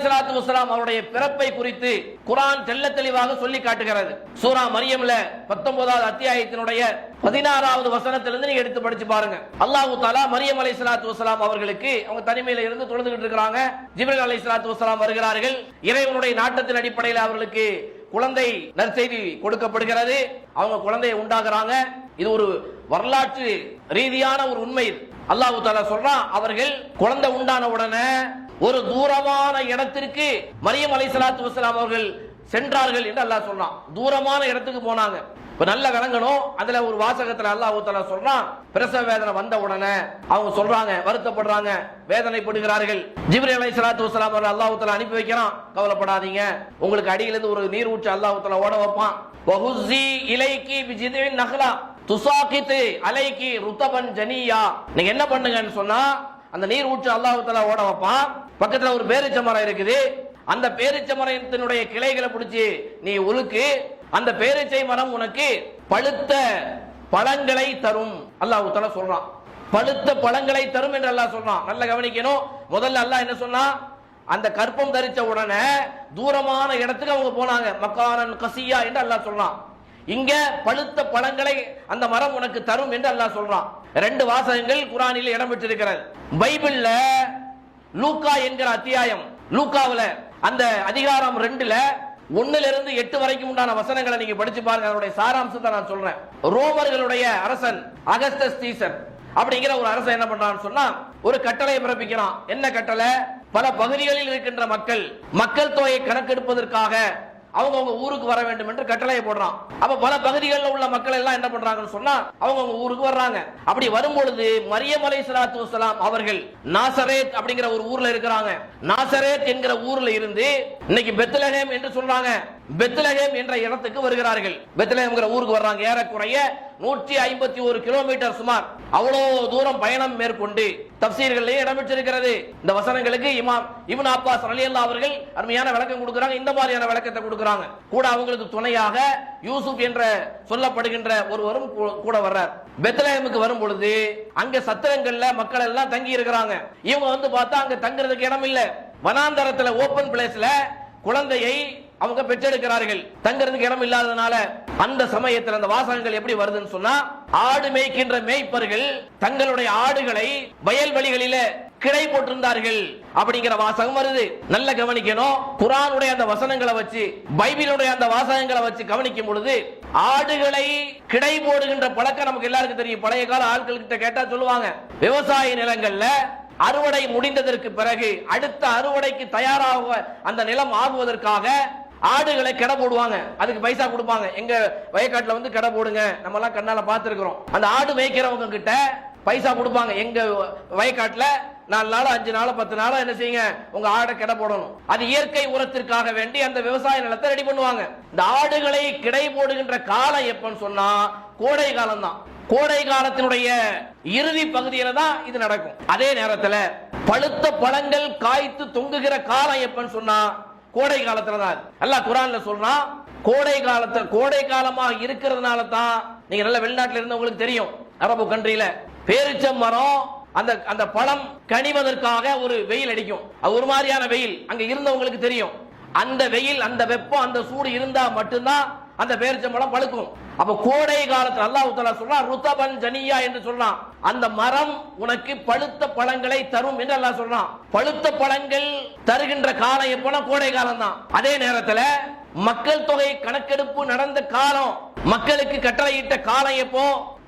அலைஹிஸ்ஸலாத்து வஸலாம் அவருடைய பிறப்பை குறித்து குர்ஆன் தெல்ல தெளிவாக சொல்லி காட்டுகிறது. சூரா மரியம்ல 19வது அத்தியாயத்தினுடைய பதினாறாவது வசனத்திலிருந்து நீங்க எடுத்து படிச்சு பாருங்க. அல்லாஹ் தாலா மரியம் அலைஹிஸ்ஸலாத்து வஸலாம் அவர்களுக்கு அவங்க தனிமையில இருந்து தொழுதுகிட்டு இருக்கிறாங்க. ஜிப்ரீல் அலைஹிஸ்ஸலாத்து வஸலாம் வருகிறார்கள். இறைவனுடைய நாட்டத்தின் அடிப்படையில் அவர்களுக்கு குழந்தை நற்செய்தி கொடுக்கப்படுகிறது. அவங்க குழந்தையை உண்டாகிறாங்க இது ஒரு வரலாற்று ரீதியான ஒரு உண்மை அல்லாஹு தாலா சொல்றான் அவர்கள் குழந்தை உண்டான உடனே ஒரு தூரமான இடத்திற்கு மரியம் அலை சலாத்து வசலாம் அவர்கள் சென்றார்கள் என்று அல்லாஹ் சொல்றான் தூரமான இடத்துக்கு போனாங்க. இப்ப நல்ல விளங்கணும். அதுல ஒரு வாசகத்துல அல்லாஹ் சொல்றான். பிரசவ வேதனை வந்த உடனே அவங்க சொல்றாங்க வருத்தப்படுறாங்க வேதனைப்படுகிறார்கள். அலை சலாத்து வசலாம் அவர்கள் அல்லாஹ் அனுப்பி வைக்கிறான். கவலைப்படாதீங்க. உங்களுக்கு அடியில இருந்து ஒரு நீர் ஊற்று அல்லாஹ் ஓட வைப்பான். இலைக்கு இலைக்கி பிஜிதின் நஹ்லா. துசாகித்து அலைக்கு ருத்தபன் ஜனியா. நீங்க என்ன பண்ணுங்கன்னு சொன்னா அந்த நீர் ஊற்று அல்லாஹ் ஓட வைப்பான். பக்கத்தில் ஒரு பேரிச்ச மரம் இருக்குது. அந்த பேரிச்ச மரத்தினுடைய கிளைகளை பிடிச்சி நீ உலுக்கு. அந்த பேரிச்சை மரம் உனக்கு பழுத்த பழங்களை தரும். அல்லாஹ் தஆலா சொல்றான். பழுத்த பழங்களை தரும் என்று அல்லாஹ் சொல்றான். நல்ல கவனிக்கணும். முதல்ல அல்லாஹ் என்ன சொன்னா அந்த கற்பம் தரிச்ச உடனே தூரமான இடத்துக்கு அவங்க போனாங்க. மக்காரன் கசியா என்று அல்லாஹ் சொல்றான். இங்க பழுத்த பழங்களை அந்த மரம் உனக்கு தரும் என்று அல்லாஹ் சொல்றான். ரெண்டு வாசகங்கள் குரானில் இடம் பெற்றிருக்கிறது பைபிள்ல லூக்கா என்கிற அத்தியாயம். லூக்காவில் அந்த அதிகாரம் ரெண்டுல ஒன்னுல இருந்து எட்டு வரைக்கும் உண்டான வசனங்களை நீங்க படிச்சு பாருங்க. அதனுடைய சாராம்சத்தை நான் சொல்றேன். ரோமர்களுடைய அரசன் அகஸ்தஸ் தீசர் அப்படிங்கிற ஒரு அரசன் என்ன பண்றான்னு சொன்னா ஒரு கட்டளையை பிறப்பிக்கிறான். என்ன கட்டளை? பல பகுதிகளில் இருக்கின்ற மக்கள் மக்கள் தொகையை கணக்கெடுப்பதற்காக அவங்க அவங்க ஊருக்கு வர வேண்டும் என்று கட்டளையை போடுறான். அப்ப பல பகுதிகளில் உள்ள மக்கள் எல்லாம் என்ன பண்றாங்கன்னு சொன்னா அவங்க அவங்க ஊருக்கு வர்றாங்க. அப்படி வரும்பொழுது மரியம் அலை சலாத்து வசலாம் அவர்கள் நாசரேத் அப்படிங்கிற ஒரு ஊர்ல இருக்கிறாங்க. நாசரேத் என்கிற ஊர்ல இருந்து இன்னைக்கு பெத்லஹேம் என்று சொல்றாங்க. பெத்லஹேம் என்ற இடத்துக்கு வருகிறார்கள். பெத்லஹேம்ங்கிற ஊருக்கு வர்றாங்க. ஏறக்குறைய நூற்றி ஐம்பத்தி ஒரு கிலோமீட்டர் சுமார். அவ்வளவு தூரம் பயணம் மேற்கொண்டு தப்சீர்களே இடம்பெற்றிருக்கிறது. இந்த வசனங்களுக்கு இமாம் இப்னு அப்பாஸ் ரலியல்லாஹு அவர்கள் அருமையான விளக்கம் கொடுக்குறாங்க. இந்த மாதிரியான விளக்கத்தை கொடுக்குறாங்க. கூட அவங்களுக்கு துணையாக யூசுப் என்ற சொல்லப்படுகின்ற ஒருவரும் கூ- கூட வர்றார். பெத்லஹேமுக்கு வரும் பொழுது அங்க சத்திரங்கள்ல மக்கள் எல்லாம் தங்கி இருக்கிறாங்க. இவங்க வந்து பார்த்தா அங்க தங்குறதுக்கு இடம் இல்லை வனாந்தரத்துல ஓபன் பிளேஸ்ல குழந்தையை அவங்க பெற்றெடுக்கிறார்கள். தங்கிறதுக்கு இடம் இல்லாததுனால அந்த சமயத்தில் அந்த வாசகங்கள் எப்படி வருதுன்னு சொன்னா ஆடு மேய்க்கின்ற மேய்ப்பர்கள் தங்களுடைய ஆடுகளை வயல்வெளிகளில கிளை போட்டிருந்தார்கள் அப்படிங்கிற வாசகம் வருது. நல்ல கவனிக்கணும். குரானுடைய அந்த வசனங்களை வச்சு பைபிளுடைய அந்த வாசகங்களை வச்சு கவனிக்கும் பொழுது ஆடுகளை கிடை போடுகின்ற பழக்கம் நமக்கு எல்லாருக்கும் தெரியும். பழைய கால ஆட்கள்கிட்ட கேட்டா சொல்லுவாங்க விவசாய நிலங்கள்ல அறுவடை முடிந்ததற்கு பிறகு அடுத்த அறுவடைக்கு தயாராக அந்த நிலம் ஆகுவதற்காக ஆடுகளை கடை போடுவாங்க. அதுக்கு பைசா கொடுப்பாங்க. எங்க வயக்காட்டுல வந்து கடை போடுங்க. நம்ம எல்லாம் கண்ணால பார்த்திருக்கிறோம். அந்த ஆடு மேய்க்கிறவங்க கிட்ட பைசா கொடுப்பாங்க. எங்க வயக்காட்டுல நாலு நாள் அஞ்சு நாள் பத்து நாள் என்ன செய்யுங்க? உங்க ஆடை கிட போடணும். அது இயற்கை உரத்திற்காக வேண்டி அந்த விவசாய நிலத்தை ரெடி பண்ணுவாங்க. இந்த ஆடுகளை கிடை போடுகின்ற காலம் எப்பன்னு சொன்னா கோடை காலம் தான் கோடை காலத்தினுடைய இறுதி பகுதியில தான் இது நடக்கும். அதே நேரத்துல பழுத்த பழங்கள் காய்த்து தொங்குகிற காலம் எப்பன்னு சொன்னா கோடை காலத்துல தான் அது. அல்லாஹ் குரான்ல சொல்றான் கோடை காலத்துல கோடை காலமாக இருக்கிறதுனால தான் நீங்க நல்ல வெளிநாட்டுல இருந்தவங்களுக்கு தெரியும் அரபு கண்ட்ரியில பேரிச்சம் மரம் அந்த அந்த பழம் கனிவதற்காக ஒரு வெயில் அடிக்கும். அது ஒரு மாதிரியான வெயில் அங்க இருந்தவங்களுக்கு தெரியும். அந்த வெயில் அந்த வெப்பம் அந்த சூடு இருந்தா மட்டும்தான் அந்த பேரிச்சம்பழம் பழுக்கும். அப்ப கோடை காலத்தில் அல்லாஹு தஆலா சொல்றான் ருத்தபன் ஜனியா என்று சொல்றான். அந்த மரம் உனக்கு பழுத்த பழங்களை தரும் என்று அல்லாஹ் சொல்றான். பழுத்த பழங்கள் தருகின்ற காலம் எப்போனா கோடை காலம் தான் அதே நேரத்தில் மக்கள் தொகை கணக்கெடுப்பு நடந்த காலம் மக்களுக்கு கட்டளையிட்ட காலம் எப்போ?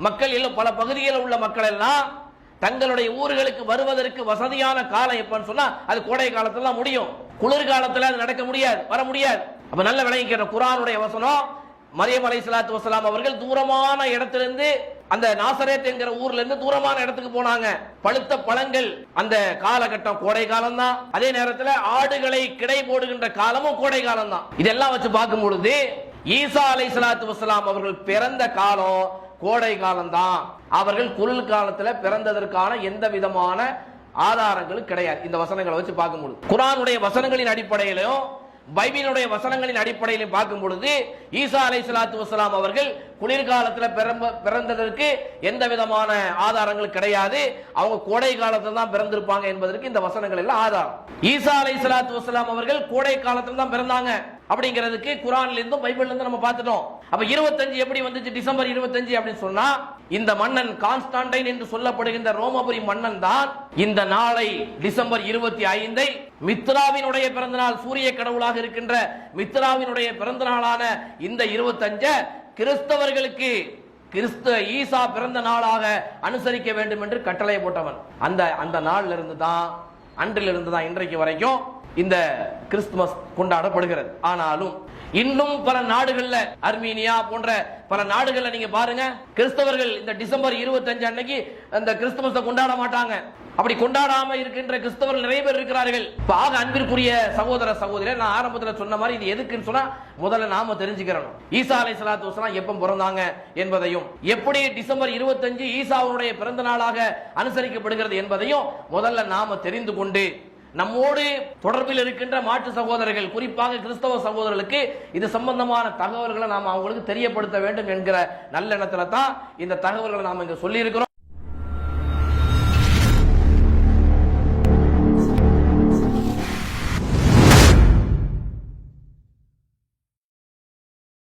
மக்கள் எல்லாம் பல பகுதிகளில் உள்ள மக்கள் எல்லாம் தங்களுடைய ஊர்களுக்கு வருவதற்கு வசதியான காலம் எப்பன்னு சொன்னா அது கோடை காலத்துல முடியும். குளிர்காலத்துல அது நடக்க முடியாது வர முடியாது. அப்ப நல்ல விளங்கிக்கிற குரானுடைய வசனம் மரியம் அலை சலாத்து வசலாம் அவர்கள் தூரமான இடத்திலிருந்து அந்த நாசரேத் என்கிற ஊர்ல இருந்து தூரமான இடத்துக்கு போனாங்க. பழுத்த பழங்கள் அந்த காலகட்டம் கோடை காலம் தான் அதே நேரத்தில் ஆடுகளை கிடை போடுகின்ற காலமும் கோடை காலம் தான் இதெல்லாம் வச்சு பார்க்கும் பொழுது ஈசா அலை சலாத்து வசலாம் அவர்கள் பிறந்த காலம் கோடை காலம்தான் அவர்கள் குளிர் காலத்துல பிறந்ததற்கான எந்த விதமான ஆதாரங்களும் கிடையாது. இந்த வசனங்களை வச்சு பார்க்கும்போது குரானுடைய வசனங்களின் அடிப்படையிலும் பைபிளுடைய வசனங்களின் அடிப்படையில் பார்க்கும் பொழுது ஈசா அலை சலாத்து வசலாம் அவர்கள் குளிர்காலத்தில் பிறம்ப- பிறந்ததற்கு எந்த விதமான ஆதாரங்கள் கிடையாது. அவங்க கோடை காலத்தில் தான் பிறந்திருப்பாங்க என்பதற்கு இந்த வசனங்கள் எல்லாம் ஆதாரம். ஈசா அலை சலாத்து வசலாம் அவர்கள் கோடை காலத்தில் தான் பிறந்தாங்க. அப்படிங்கிறதுக்கு குரான்ல இருந்தும் பைபிள்ல இருந்து நம்ம பார்த்துட்டோம். அப்ப 25 எப்படி வந்துச்சு? டிசம்பர் 25 அப்படின்னு சொன்னா இந்த மன்னன் கான்ஸ்டான்டைன் என்று சொல்லப்படுகின்ற ரோமபுரி மன்னன் தான் இந்த நாளை டிசம்பர் இருபத்தி ஐந்தை மித்ராவினுடைய பிறந்த நாள் சூரிய கடவுளாக இருக்கின்ற மித்ராவினுடைய பிறந்த நாளான இந்த 25 கிறிஸ்தவர்களுக்கு கிறிஸ்து ஈசா பிறந்த நாளாக அனுசரிக்க வேண்டும் என்று கட்டளை போட்டவன். அந்த அந்த நாள்ல இருந்து தான் அன்றிலிருந்து தான் இன்றைக்கு வரைக்கும் இந்த கிறிஸ்துமஸ் கொண்டாடப்படுகிறது. ஆனாலும் இன்னும் பல நாடுகள்ல அர்மீனியா போன்ற பல நாடுகள்ல நீங்க பாருங்க கிறிஸ்தவர்கள் இந்த டிசம்பர் 25 அன்னைக்கு அந்த கிறிஸ்துமஸை கொண்டாட மாட்டாங்க. அப்படி கொண்டாடாம இருக்கின்ற கிறிஸ்தவர்கள் நிறைய பேர் இருக்கிறார்கள். பாக அன்பிற்குரிய சகோதர சகோதரி நான் ஆரம்பத்தில் சொன்ன மாதிரி இது எதுக்குன்னு சொன்னா முதல்ல நாம தெரிஞ்சுக்கிறோம் ஈசா அலை சலாத்து வசலாம் எப்ப பிறந்தாங்க என்பதையும் எப்படி டிசம்பர் 25 ஈசாவுடைய பிறந்த நாளாக அனுசரிக்கப்படுகிறது என்பதையும் முதல்ல நாம தெரிந்து கொண்டு நம்மோடு தொடர்பில் இருக்கின்ற மாற்று சகோதரர்கள் குறிப்பாக கிறிஸ்தவ சகோதரர்களுக்கு இது சம்பந்தமான தகவல்களை நாம் அவங்களுக்கு தெரியப்படுத்த வேண்டும் என்கிற நல்லெண்ணத்துல தான் இந்த தகவல்களை நாம் இங்க சொல்லி இருக்கிறோம்